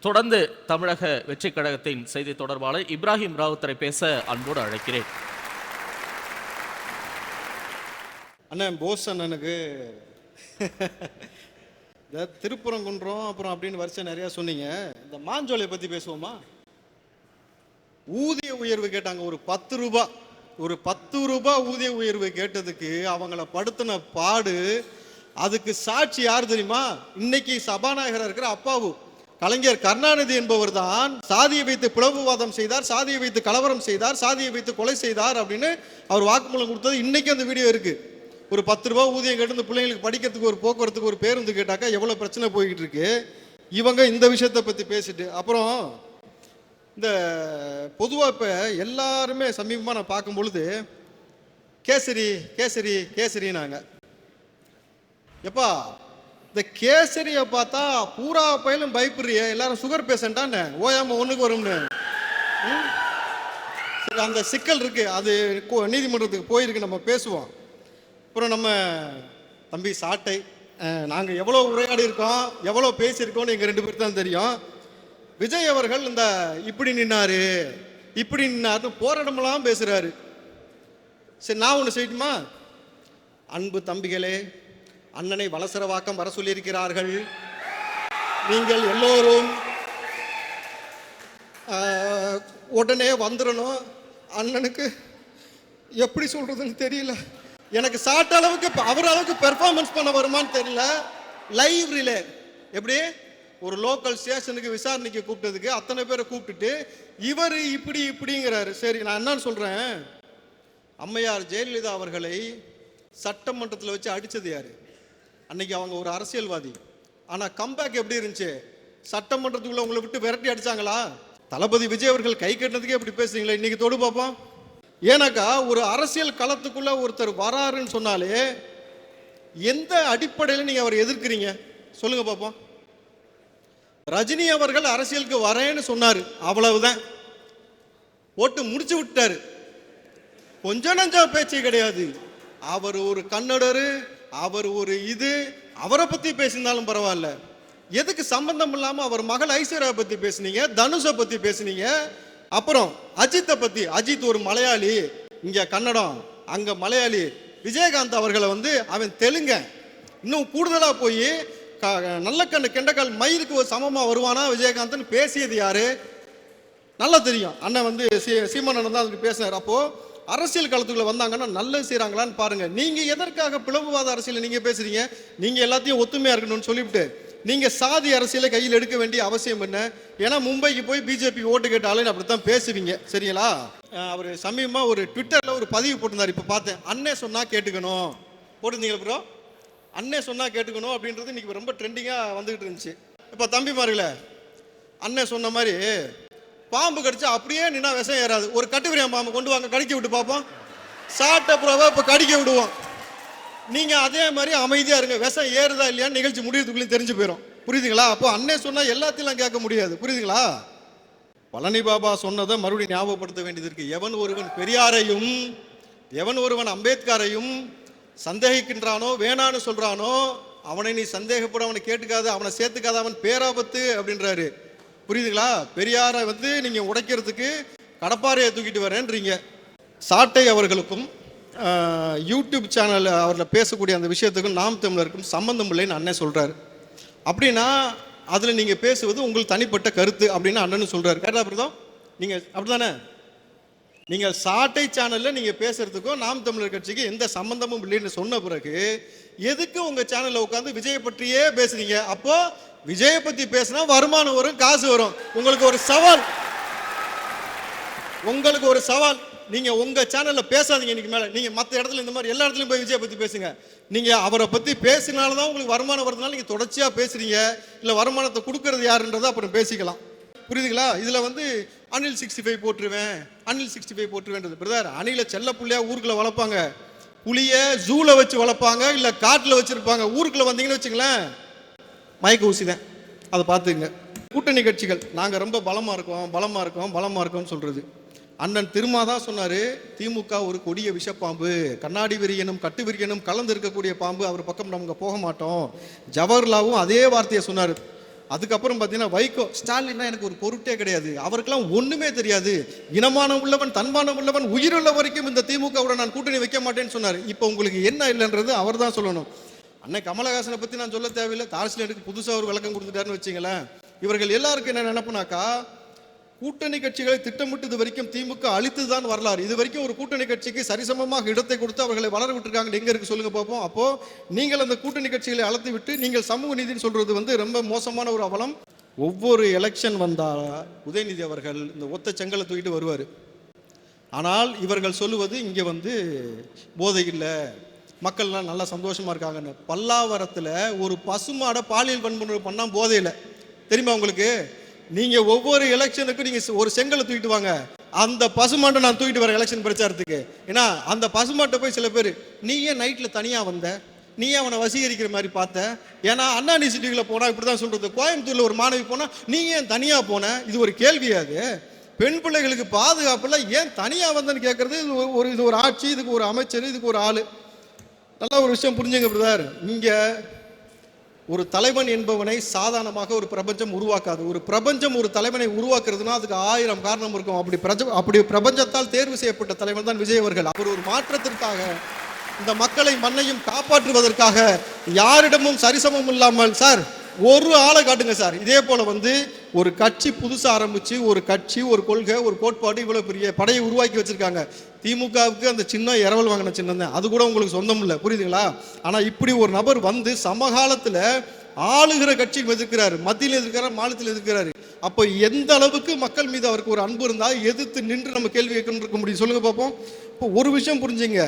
தொடர்ந்து தமிழக வெற்றி கழகத்தின் செய்தி தொடர்பாளர் இப்ராஹிம் ராவுத்தரை பேச அன்போடு அழைக்கிறேன். அண்ணன் போஸ் அண்ணனுக்கு. இந்த திருப்புறங்குன்றம் அப்புறம் அப்படின்னு வரிசை நிறையா சொன்னீங்க. இந்த மாஞ்சோலையை பற்றி பேசுவோமா? ஊதிய உயர்வு கேட்டாங்க ஒரு பத்து ரூபா. ஒரு பத்து ரூபா ஊதிய உயர்வு கேட்டதுக்கு அவங்கள படுத்தின பாடு அதுக்கு சாட்சி யார் தெரியுமா? இன்னைக்கு சபாநாயகராக இருக்கிற அப்பாவு. கலைஞர் கருணாநிதி என்பவர் தான் சாதியை வைத்து பிளவுவாதம் செய்தார் சாதியை வைத்து கலவரம் செய்தார் சாதியை வைத்து கொலை செய்தார் அப்படின்னு அவர் வாக்குமூலம் கொடுத்தது இன்னைக்கு அந்த வீடியோ இருக்கு. ஒரு பத்து ரூபா ஊதியம் கேட்டு இந்த பிள்ளைங்களுக்கு படிக்கிறதுக்கு ஒரு போக்குவரத்துக்கு ஒரு பேருந்து கேட்டாக்கா எவ்வளோ பிரச்சனை போய்கிட்டு இருக்கு? இவங்க இந்த விஷயத்தை பற்றி பேசிட்டு அப்புறம் இந்த பொதுவாக இப்போ எல்லாருமே சமீபமாக நான் பார்க்கும் பொழுது கேசரி கேசரி கேசரினாங்க எப்பா இந்த கேசரியை பார்த்தா பூரா பயிலும் பயப்படுறிய. எல்லாரும் சுகர் பேஷண்டான்னு ஓயாம ஒண்ணுக்கு வரும்னு. ம்? சரி அந்த சிக்கல் இருக்கு. அது கோ- நீதிமன்றத்துக்கு போயிருக்கு. நம்ம பேசுவோம். அப்புறம் நம்ம தம்பி சாட்டை நாங்கள் எவ்வளோ உரையாடி இருக்கோம் எவ்வளோ பேசியிருக்கோம்னு எங்கள் ரெண்டு பேருக்கு தான் தெரியும். விஜய் அவர்கள் இந்த இப்படி நின்னாரு இப்படி நின்னாருன்னு போராட்டமெல்லாம் பேசுகிறாரு சரி நான் ஒன்று செய்யட்டுமா? அன்பு தம்பிகளே அண்ணனை வலசரவாக்கம் வர சொல்லியிருக்கிறார்கள். நீங்கள் எல்லோரும் உடனே வந்துடணும் அண்ணனுக்கு எப்படி சொல்கிறதுன்னு தெரியல. எனக்கு சாட்ட அளவுக்கு அவர் அளவுக்கு பெர்ஃபார்மன்ஸ் பண்ண வருமான்னு தெரியல. லைவ் ரிலே எப்படி? ஒரு லோக்கல் ஸ்டேஷனுக்கு விசாரணைக்கு கூப்பிட்டதுக்கு அத்தனை பேரை கூப்பிட்டுட்டு இவர் இப்படி இப்படிங்கிறாரு. சரி நான் என்னன்னு சொல்கிறேன் அம்மையார் ஜெயலலிதா அவர்களை சட்டமன்றத்தில் வச்சு அடித்தது யாரு? அன்னைக்கு அவங்க ஒரு அரசியல்வாதி. ஆனால் கம்பேக் எப்படி இருந்துச்சு? சட்டமன்றத்துக்குள்ள உங்களை விட்டு விரட்டி அடிச்சாங்களா? தளபதி விஜய் அவர்கள் கை கட்டினதுக்கே எப்படி பேசுறீங்களா இன்னைக்கு தொடு பார்ப்போம். ஏன்னாக்கா ஒரு அரசியல் களத்துக்குள்ள ஒருத்தர் வராருன்னு சொன்னாலே எந்த அடிப்படையில் நீங்க அவரை எதிர்க்கிறீங்க? சொல்லுங்க பார்ப்போம். ரஜினி அவர்கள் அரசியலுக்கு வரேன்னு சொன்னார் அவ்வளவுதான். ஓட்டு முடிச்சு விட்டாரு. கொஞ்சம் நஞ்சம் பேச்சு கிடையாது. அவர் ஒரு கன்னடரு அவர் ஒரு இது அவரை பத்தி பேசினாலும் பரவாயில்ல. எதுக்கு சம்பந்தம் இல்லாம அவர் மகள் ஐஸ்வர்யா பத்தி பேசுனீங்க தனுஷை பத்தி பேசுனீங்க? அப்புறம் அஜித்தை பத்தி அஜித் ஒரு மலையாளி இங்க கன்னடம் அங்க மலையாளி. விஜயகாந்த் அவர்களை வந்து அவன் தெலுங்க. இன்னும் கூடுதலா போய் நல்ல கண்ணு கெண்டக்கால் மயிலுக்கு ஒரு சமமா வருவானா விஜயகாந்த்னு பேசியது யாரு? நல்லா தெரியும். அண்ணன் வந்து சீ அண்ணன் தான் அதுக்கு பேசினார். அப்போது அரசியல் களத்துக்குள்ள வந்தாங்கன்னா நல்லது செய்கிறாங்களான்னு பாருங்க. நீங்க எதற்காக பிளவுவாத அரசியல் நீங்க பேசுறீங்க? நீங்க எல்லாத்தையும் ஒத்துமையா இருக்கணும்னு சொல்லிவிட்டு நீங்க சாதி அரசியலை கையில் எடுக்க வேண்டிய அவசியம் என்ன? ஏன்னா மும்பைக்கு போய் பிஜேபி ஓட்டு கேட்டாலும் அப்படித்தான் பேசுவீங்க. சரிங்களா? அவர் சமீபமா ஒரு ட்விட்டர்ல ஒரு பதிவு போட்டிருந்தார். இப்ப பார்த்தேன். அண்ணே சொன்னா கேட்டுக்கணும். போட்டிருந்தீங்களா ப்ரோ அண்ணே சொன்னா கேட்டுக்கணும் அப்படின்றது இன்னைக்கு ரொம்ப ட்ரெண்டிங்காக வந்துகிட்டு இருந்துச்சு. இப்ப தம்பிமார்களே அண்ணே சொன்ன மாதிரி பாம்பு கடிச்சா அப்படியே நின்னா விஷம் ஏறாது. ஒரு கட்டுவிரியான் பாம்பு கொண்டு வாங்க கடிக்க விட்டு பார்ப்போம். சாப்பிட்ட புறாவை இப்போ கடிக்க விடுவோம். நீங்கள் அதே மாதிரி அமைதியாக இருங்க. விஷம் ஏறுதா இல்லையான்னு நிகழ்ச்சி முடியறதுக்குள்ளேயும் தெரிஞ்சு போயிடும் புரியுதுங்களா? அப்போ அண்ணே சொன்னால் எல்லாத்தையும் கேட்க முடியாது. புரியுதுங்களா? பழனி பாபா சொன்னதை மறுபடியும் ஞாபகப்படுத்த வேண்டியது இருக்கு. எவன் ஒருவன் பெரியாரையும் எவன் ஒருவன் அம்பேத்கரையும் சந்தேகிக்கின்றானோ வேணான்னு சொல்கிறானோ அவனை நீ சந்தேகப்பட அவனை கேட்டுக்காத அவனை சேர்த்துக்காத அவன் பேராபத்து அப்படின்றாரு. புரியுதுங்களா? பெரியாரை வந்து நீங்கள் உடைக்கிறதுக்கு கடப்பாறையை தூக்கிட்டு வரேன்றீங்க. சாட்டை அவர்களுக்கும் யூடியூப் சேனல் அவரில் பேசக்கூடிய அந்த விஷயத்துக்கும் நாம் தமிழருக்கும் சம்பந்தம் இல்லைன்னு அண்ணன் சொல்கிறார் அப்படின்னா அதில் நீங்கள் பேசுவது உங்கள் தனிப்பட்ட கருத்து அப்படின்னு அண்ணன் சொல்கிறார் கேட்டா பிரதம் நீங்கள் அப்படி தானே நீங்கள் சாட்டை சேனலில் நீங்கள் பேசுகிறதுக்கும் நாம் தமிழர் கட்சிக்கு எந்த சம்மந்தமும் இல்லைன்னு சொன்ன பிறகு எதுக்கு உங்கள் சேனலில் உட்காந்து விஜயை பற்றியே பேசுகிறீங்க அப்போது விஜயை பற்றி பேசினா வருமானம் வரும் காசு வரும். உங்களுக்கு ஒரு சவால். உங்களுக்கு ஒரு சவால். நீங்க உங்க சேனல்ல பேசாதீங்க இன்னைக்கு மேல. நீங்க மற்ற இடத்துல இந்த மாதிரி எல்லா இடத்துலயும் போய் விஜயை பத்தி பேசுங்க. நீங்க அவரை பத்தி பேசினால தான் உங்களுக்கு வருமானம் வருதுனால நீங்க தொடர்ச்சியா பேசுறீங்க. இல்ல வருமானத்தை கொடுக்கறது யாருன்றதை அப்புறம் பேசிக்கலாம். புரியுதுங்களா? இதுல வந்து அனில் சிக்ஸ்டி ஃபைவ் போட்டுருவேன். அனில் சிக்ஸ்டி ஃபைவ் போட்டுருவேன்றது. பிரதர் அணில செல்ல புள்ளையா ஊருக்குள்ள வளர்ப்பாங்க. புளிய ஜூல வச்சு வளர்ப்பாங்க. இல்ல காட்டுல வச்சிருப்பாங்க. ஊருக்குள்ள வந்தீங்கன்னு வச்சுங்களேன். மயக்க ஊசி தான் அதை பார்த்துங்க கூட்டணி கட்சிகள் நாங்கள் ரொம்ப பலமாக இருக்கோம் பலமாக இருக்கோம் பலமாக இருக்கோம்னு சொல்கிறது அண்ணன் திருமா தான் சொன்னார் திமுக ஒரு கொடிய விஷப்பாம்பு. கண்ணாடி விரியனும் கட்டு விரியனும் கலந்து இருக்கக்கூடிய பாம்பு. அவர் பக்கம் நமக்கு போக மாட்டோம். ஜவஹர்லாவும் அதே வார்த்தையை சொன்னார். அதுக்கப்புறம் பார்த்தீங்கன்னா வைகோ ஸ்டாலின்னா எனக்கு ஒரு பொருட்டே கிடையாது. அவருக்கெல்லாம் ஒன்றுமே தெரியாது. இனமான உள்ளவன் தன்மான உள்ளவன் உயிருள்ள வரைக்கும் இந்த திமுகவோட நான் கூட்டணி வைக்க மாட்டேன்னு சொன்னார். இப்போ உங்களுக்கு என்ன இல்லைன்றது அவர் தான் சொல்லணும். அண்ணன் கமலஹாசனை பத்தி நான் சொல்ல தேவையில்லை. தார்சிலேட்டுக்கு புதுசாக ஒரு விளக்கம் கொடுத்துட்டாருன்னு வச்சிங்களேன். இவர்கள் எல்லாருக்கும் என்ன நினைப்புனாக்கா கூட்டணி கட்சிகளை திட்டமிட்டு இது வரைக்கும் திமுக அழித்துதான் வரலாறு. இது வரைக்கும் ஒரு கூட்டணி கட்சிக்கு சரிசமமாக இடத்தை கொடுத்து அவர்களை வளர விட்டுருக்காங்க. எங்க இருக்கு சொல்லுங்க பார்ப்போம் அப்போ நீங்கள் அந்த கூட்டணி கட்சிகளை அழைத்து விட்டு நீங்கள் சமூக நீதினு சொல்றது வந்து ரொம்ப மோசமான ஒரு அவலம். ஒவ்வொரு எலெக்ஷன் வந்தால் உதயநிதி அவர்கள் இந்த ஒத்த செங்கலை தூக்கிட்டு வருவார். ஆனால் இவர்கள் சொல்லுவது இங்கே வந்து போதை இல்லை. மக்கள்லாம் நல்லா சந்தோஷமாக இருக்காங்கன்னு. பல்லாவரத்தில் ஒரு பசுமாடை பாலியல் வன்முறை பண்ணால் போதையில் இல்லை. தெரியுமா உங்களுக்கு? நீங்கள் ஒவ்வொரு எலெக்ஷனுக்கும் நீங்கள் ஒரு செங்கலை தூக்கிட்டு வாங்க. அந்த பசுமாட்டை நான் தூக்கிட்டு வரேன் எலெக்ஷன் பிரச்சாரத்துக்கு. ஏன்னா அந்த பசுமாட்டை போய் சில பேர் நீ ஏன் நைட்டில் தனியாக வந்த? நீ ஏன் அவனை வசீகரிக்கிற மாதிரி பார்த்த? ஏன்னா அண்ணா யூனிவர்சிட்டியில் போனால் இப்படி தான் சொல்கிறது கோயம்புத்தூரில் ஒரு மாணவி போனால் நீ ஏன் தனியாக போன? இது ஒரு கேள்வியாது பெண் பிள்ளைகளுக்கு பாதுகாப்பில் ஏன் தனியாக வந்தேன்னு கேட்குறது இது ஒரு இது ஒரு ஆட்சி இதுக்கு ஒரு அமைச்சர் இதுக்கு ஒரு ஆள். நல்ல ஒரு விஷயம் புரிஞ்சுங்க பிரதர். இங்கே ஒரு தலைவன் என்பவனை சாதாரணமாக ஒரு பிரபஞ்சம் உருவாக்காது. ஒரு பிரபஞ்சம் ஒரு தலைவனை உருவாக்குறதுனா அதுக்கு ஆயிரம் காரணம் இருக்கும். அப்படி பிரஜ அப்படி பிரபஞ்சத்தால் தேர்வு செய்யப்பட்ட தலைவன் தான் விஜய் அவர்கள். அவர் ஒரு மாற்றத்திற்காக இந்த மக்களை மண்ணையும் காப்பாற்றுவதற்காக யாரிடமும் சரிசமம் இல்லாமல் சார் ஒரு ஆளை காட்டுங்க சார். இதே போல வந்து ஒரு கட்சி புதுசாக ஆரம்பித்து ஒரு கட்சி ஒரு கொள்கை ஒரு கோட்பாடு இவ்வளோ பெரிய படையை உருவாக்கி வச்சுருக்காங்க. திமுகவுக்கு அந்த சின்ன இரவல் வாங்கின சின்னம் தான். அது கூட உங்களுக்கு சொந்தம் இல்லை. புரியுதுங்களா? ஆனால் இப்படி ஒரு நபர் வந்து சமகாலத்தில் ஆளுகிற கட்சிக்கு எதிர்க்கிறாரு மத்தியில் எதிர்க்கிறார் மாநிலத்தில் எதிர்க்கிறாரு. அப்போ எந்த அளவுக்கு மக்கள் மீது அவருக்கு ஒரு அன்பு இருந்தால் எதிர்த்து நின்று நம்ம கேள்வி கேட்கணும் இருக்க முடியும். சொல்லுங்க பார்ப்போம் இப்போ ஒரு விஷயம் புரிஞ்சுங்க.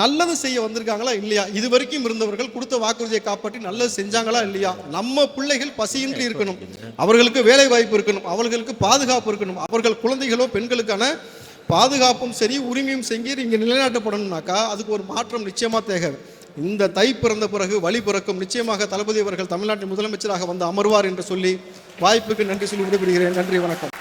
நல்லது செய்ய வந்திருக்காங்களா இல்லையா? இது வரைக்கும் இருந்தவர்கள் கொடுத்த வாக்குறுதியை காப்பாற்றி நல்லது செஞ்சாங்களா இல்லையா? நம்ம பிள்ளைகள் பசியின்றி இருக்கணும். அவர்களுக்கு வேலை வாய்ப்பு இருக்கணும். அவர்களுக்கு பாதுகாப்பு இருக்கணும். அவர்கள் குழந்தைகளோ பெண்களுக்கான பாதுகாப்பும் சரி உரிமையும் செஞ்சு இங்கே நிலைநாட்டப்படணும்னாக்கா அதுக்கு ஒரு மாற்றம் நிச்சயமாக தேவை. இந்த தை பிறந்த பிறகு வழி பிறக்கும். நிச்சயமாக தளபதி அவர்கள் தமிழ்நாட்டின் முதலமைச்சராக வந்து அமர்வார் என்று சொல்லி வாய்ப்புக்கு நன்றி சொல்லி விடைபெறுகிறேன். நன்றி வணக்கம்.